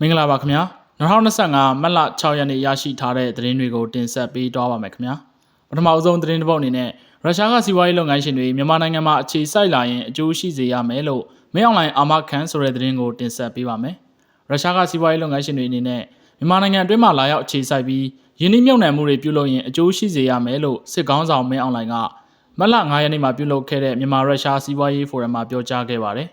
မင်္ဂလာပါခင်ဗျာ2025မတ်လ6ရက်နေ့ရရှိထားတဲ့သတင်းတွေကိုတင်ဆက်ပေးသွားပါမယ်ခင်ဗျာပထမအဆုံးသတင်းတစ်ပုဒ်အနေနဲ့ရုရှားကစီးပွားရေးလုပ်ငန်းရှင်တွေမြန်မာနိုင်ငံမှာအခြေစိုက်လာရင်အကျိုးရှိစေရမယ်လို့မင်းအွန်လိုင်းအာမခံဆိုတဲ့သတင်းကိုတင်ဆက်ပေးပါမယ်ရုရှားကစီးပွားရေးလုပ်ငန်းရှင်တွေအနေနဲ့မြန်မာနိုင်ငံအတွင်းမှာလာရောက်အခြေစိုက်ပြီးယင်းနှိမ့်မြုပ်နှံမှုတွေပြုလုပ်ရင်အကျိုးရှိစေရမယ်လို့စစ်ကောင်းဆောင်မင်းအွန်လိုင်းကမတ်လ9ရက်နေ့မှာပြုလုပ်ခဲ့တဲ့မြန်မာရုရှားစီးပွားရေးဖိုရမ်မှာပြောကြားခဲ့ပါတယ်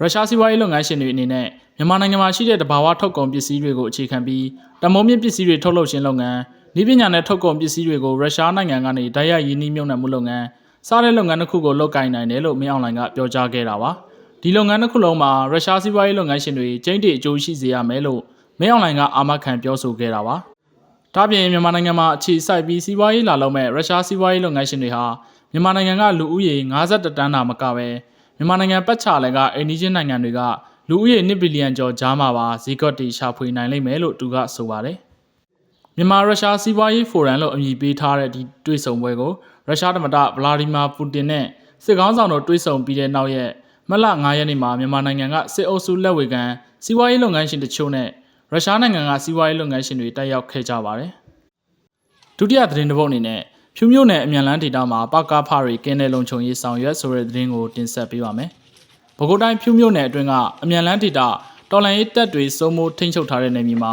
ရုရှားစီးပွားရေးလုပ်ငန်းရှင်တွေအနေနဲ့ မြန်မာနိုင်ငံမှာရှိတဲ့တဘာဝထုတ်ကုန်ပစ္စည်းတွေကိုအခြေခံပြီးတမုံမြင့်ပစ္စည်းတွေထုတ်လုပ်ခြင်းလုပ်ငန်းဤပညာနဲ့ထုတ်ကုန်ပစ္စည်းတွေကိုရုရှားနိုင်ငံကနေတိုက်ရိုက်ရင်းနှီးမြှုပ်နှံမှုလုပ်ငန်းစားတဲ့လုပ်ငန်းတစ်ခုကိုလုပ်ကိုင်နိုင်တယ်လို့မင်းအွန်လိုင်းကပြောကြားခဲ့တာပါဒီလုပ်ငန်းတစ်ခုလုံးမှာရုရှားစီးပွားရေးလုပ်ငန်းရှင်တွေကျင်းတည်အကျိုးရှိစေရမယ်လို့မင်းအွန်လိုင်းကအာမခံပြောဆိုခဲ့တာပါဒါပြင်မြန်မာနိုင်ငံမှာအခြေစိုက်ပြီးစီးပွားရေးလာလုပ်မဲ့ရုရှားစီးပွားရေးလုပ်ငန်းရှင်တွေဟာမြန်မာနိုင်ငံကလူဦးရေ52တန်းသာမကပဲမြန်မာနိုင်ငံပတ်ချာလည်ကအိန္ဒိချင်းနိုင်ငံတွေက လူဦးရေ1ဘီလီယံကျော်ကြားမှာပါဈေးကွက်တွေရှာဖွေနိုင်လိမ့်မယ်လို့သူကဆိုပါတယ်။မြန်မာရုရှားစီးပွားရေးဖိုရမ်လို့အမည်ပေးထားတဲ့ဒီတွေ့ဆုံပွဲကိုရုရှားသမ္မတဗလာဒီမာပူတင်နဲ့စစ်ကောင်းဆောင်တို့တွေ့ဆုံပြီးတဲ့နောက်ရက်မလ9ရက်နေ့မှာမြန်မာနိုင်ငံကစစ်အုပ်စုလက်ဝေခံစီးပွားရေးလုပ်ငန်းရှင်တချို့နဲ့ရုရှားနိုင်ငံကစီးပွားရေးလုပ်ငန်းရှင်တွေတက်ရောက်ခဲ့ကြပါတယ်။ဒုတိယသတင်းတစ်ပုဒ်အနေနဲ့ဖြူမြို့နယ်အမြန်လန်းဒေတာမှာပကဖတွေကင်းတဲ့လုံခြုံရေးဆောင်ရွက်ဆိုတဲ့သတင်းကိုတင်ဆက်ပေးပါမယ်။ ပဲခူးတိုင်းဖြူမြို့နယ်အတွင်းကအမြန်လန်းဒေတာတော်လန်ရေးတပ်တွေစိုးမိုးထိန်းချုပ်ထားတဲ့နယ်မြေမှာ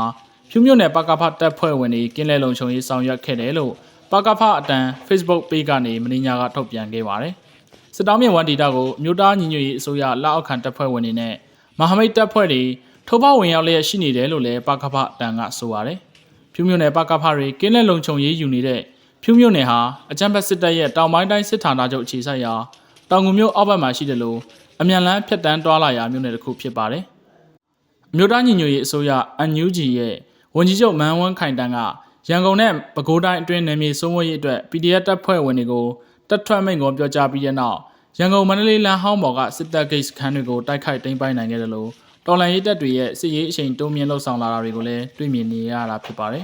ဖြူမြို့နယ်ပကဖတပ်ဖွဲ့ဝင်တွေကင်းတဲ့လုံခြုံရေးဆောင်ရွက်ခဲ့တယ်လို့ပကဖအတန် Facebook page ကနေမင်းညာကထုတ်ပြန်ခဲ့ပါတယ်။စစ်တောင်းမြဝန်ဒေတာကိုမြို့သားညီညွတ်ရေးအစိုးရလက်အောက်ခံတပ်ဖွဲ့ဝင်တွေနဲ့မဟာမိတ်တပ်ဖွဲ့တွေထိုးပေါဝင်ရောက်လျက်ရှိနေတယ်လို့လည်းပကဖအတန်ကဆိုပါတယ်။ဖြူမြို့နယ်ပကဖတွေကင်းတဲ့လုံခြုံရေးယူနေတဲ့ဖြူးမြို့နယ်ဟာအကြံဖက်စစ်တပ်ရဲ့တောင်ပိုင်းတိုင်းစစ်ဌာနချုပ်အခြေစိုက်ရာတောင်ငူမြို့အောက်ဘက်မှာရှိတယ်လို့ အမြန်လန်းဖြတ်တန်းတွာလာရာမြို့နယ်တစ်ခုဖြစ်ပါတယ်။မြို့သားညီညွတ်ရေးအစိုးရ NUG ရဲ့ဝန်ကြီးချုပ်မန်ဝန်းခိုင်တန်းကရန်ကုန်နဲ့ပဲခူးတိုင်းအတွင်းနယ်မြေစိုးမိုးရေးအတွက် PDF တပ်ဖွဲ့ဝင်တွေကိုတပ်ထွက်မိန့်ကိုပြောကြားပြီးတဲ့နောက်ရန်ကုန်မန္တလေးလမ်းဟောင်းပေါ်ကစစ်တပ်ဂိတ်စခန်းတွေကိုတိုက်ခိုက်သိမ်းပိုက်နိုင်ခဲ့တယ်လို့တော်လန်ရေးတပ်တွေရဲ့စစ်ရေးအချိန်တိုးမြင့်လှုပ်ဆောင်လာတာတွေကိုလည်းတွေ့မြင်နေရတာဖြစ်ပါတယ်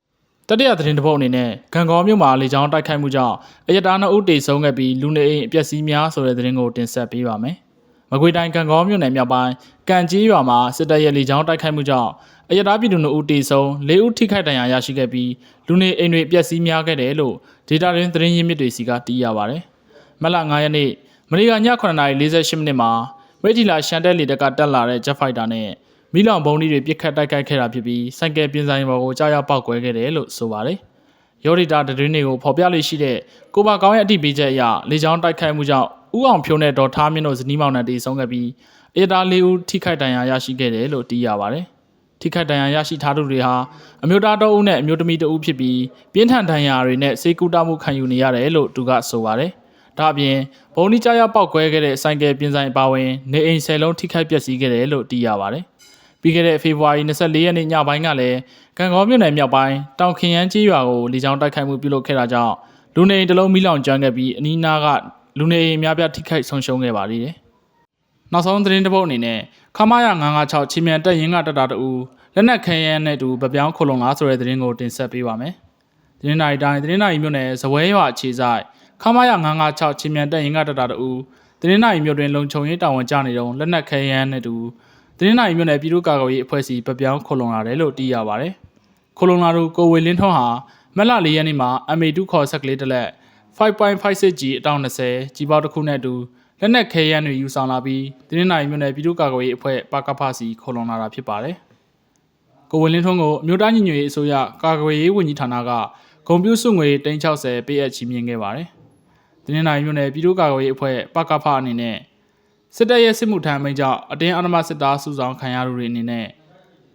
။တတိယသတင်းတစ်ပုဒ်အနေနဲ့ဂံကောမြို့မှာလေကြောင်းတိုက်ခိုက်မှုကြောင့်အရတားနှစ်ဦးတေဆုံးခဲ့ပြီးလူနေအိမ်အပျက်စီးများဆိုတဲ့သတင်းကိုတင်ဆက်ပေးပါမယ်။ မကွေတိုင်းဂံကောမြို့နယ်မြောက်ပိုင်းကံကြီးရွာမှာစစ်တပ်ရဲ့လေကြောင်းတိုက်ခိုက်မှုကြောင့်အရတားပြည်သူနှစ်ဦးတေဆုံး၄ဦးထိခိုက်ဒဏ်ရာရရှိခဲ့ပြီးလူနေအိမ်တွေအပျက်စီးများခဲ့တယ်လို့ဒေတာရင်းသတင်းရင်းမြစ်တွေစီကသိရပါဗျ။မလ9ရက်နေ့မရီကည9:48မိနစ်မှာမိထီလာရှန်တက်လီတက်ကတက်လာတဲ့ Jet Fighter နဲ့မီးလောင်ဘုံတွေပြစ်ခတ်တိုက်ခိုက်ခဲ့တာဖြစ်ပြီးစိုက်ကယ်ပြင်ဆိုင်ပေါ်ကိုကြားရောက်ပောက်ကွဲခဲ့တယ်လို့ဆိုပါတယ်။ရော်ဒီတာတရင်တွေကိုဖော်ပြလေရှိတဲ့ကိုပါကောင်းရဲ့အတိပေးချက်အရလေကြောင်းတိုက်ခိုက်မှုကြောင့် ဥအောင်ဖြိုးနဲ့ဒေါ်ထားမြင့်တို့ဇနီးမောင်နှံတေဆုံးခဲ့ပြီးအေတာလေးဦးထိခိုက်ဒဏ်ရာရရှိခဲ့တယ်လို့သိရပါတယ်။ထိခိုက်ဒဏ်ရာရရှိထားသူတွေဟာအမျိုးသားတအုပ်နဲ့အမျိုးသမီးတအုပ်ဖြစ်ပြီးပြင်းထန်ဒဏ်ရာတွေနဲ့စေကူတာမှုခံယူနေရတယ်လို့သူကဆိုပါတယ်။ဒါအပြင်ဘုံဒီကြားရောက်ပောက်ကွဲခဲ့တဲ့ဆိုင်ကယ်ပြင်ဆိုင်ပါဝင်နေအိမ်ဆယ်လုံးထိခိုက်ပျက်စီးခဲ့တယ်လို့သိရပါတယ်။ပြီးခဲ့တဲ့ဖေဖော်ဝါရီ24ရက်နေ့ညပိုင်းကလည်းကံကောမြို့နယ်မြောက်ပိုင်းတောင်ခင်ရန်ကြီးရွာကိုလေကြောင်းတိုက်ခိုက်မှုပြုလုပ်ခဲ့တာကြောင့်လူနေအိမ်တစ်လုံးမိလောင်ကျွမ်းခဲ့ပြီးအနီးနားက လူနေအိမ်များပြားထိခိုက်ဆုံးရှုံးခဲ့ပါသေးတယ်။နောက်ဆုံးသတင်းတစ်ပုဒ်အနေနဲ့ခမာရ956ချင်းမြန်တက်ရင်ကတက်တာတူလက်နက်ခဲယမ်းနဲ့တူဗပြောင်းခုလုံလားဆိုတဲ့သတင်းကိုတင်ဆက်ပေးပါမယ်။သတင်းနိုင်တိုင်းသတင်းနိုင်မြို့နယ်ဇဝဲရွာအခြေဆိုင်ခမာရ956ချင်းမြန်တက်ရင်ကတက်တာတူသတင်းနိုင်မြို့တွင်လုံခြုံရေးတာဝန်ကျနေတော့လက်နက်ခဲယမ်းနဲ့တူသတင်းနိုင်မြို့နယ်ပြည်သူ့ကာကွယ်ရေးအဖွဲ့စီပပြောင်းခုံလုံလာတယ်လို့သိရပါဗျ။ခုံလုံလာတို့ကိုဝေလင်းထွန်းဟာမက်လ၄ရက်နေ့မှာ MA2 ခေါ်ဆက်ကလေးတစ်လက် 5.56G အတောင်20ကြီးပေါက်တစ်ခုနဲ့အတူလက်နက်ခဲယမ်းတွေယူဆောင်လာပြီးသတင်းနိုင်မြို့နယ်ပြည်သူ့ကာကွယ်ရေးအဖွဲ့ပကဖစီခုံလုံလာတာဖြစ်ပါတယ်။ကိုဝေလင်းထွန်းကိုအမျိုးသားညီညွတ်ရေးအစိုးရကာကွယ်ရေးဝန်ကြီးဌာနကဂုံပြူစုငွေ360ပေးအပ်ချီးမြှင့်ခဲ့ပါတယ်။သတင်းနိုင်မြို့နယ်ပြည်သူ့ကာကွယ်ရေးအဖွဲ့ပကဖအနေနဲ့စစ်တပ်ရဲ့စစ်မှုထမ်းမိန့်ကြောင့်အတင်းအဓမ္မစစ်သားစုဆောင်ခံရသူတွေအနေနဲ့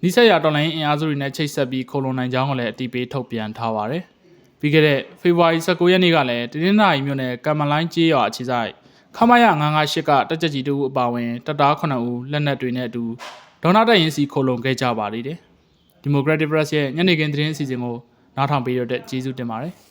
နိဆက်ရတော်လိုင်းအင်အားစုတွေနဲ့ချိတ်ဆက်ပြီးခုံလုံနိုင်ကြောင်းကိုလည်းအတိပေးထုတ်ပြန်ထားပါတယ်။ ပြီးခဲ့တဲ့ဖေဖော်ဝါရီ19ရက်နေ့ကလည်းတနင်္လာရီမြို့နယ်ကမ္မလိုင်းကျေးရွာအခြေစိုက်ခမရ958ကတက်ကြကြီးတူအပါဝင်တပ်သား9ဦးလက်နက်တွေနဲ့အတူဒေါနာတက်ရင်စီခုံလုံခဲ့ကြပါသေးတယ်။ Democratic Press ရဲ့ညနေခင်းသတင်းအစီအစဉ်ကိုနားထောင်ပေးရတဲ့ကျေးဇူးတင်ပါတယ်။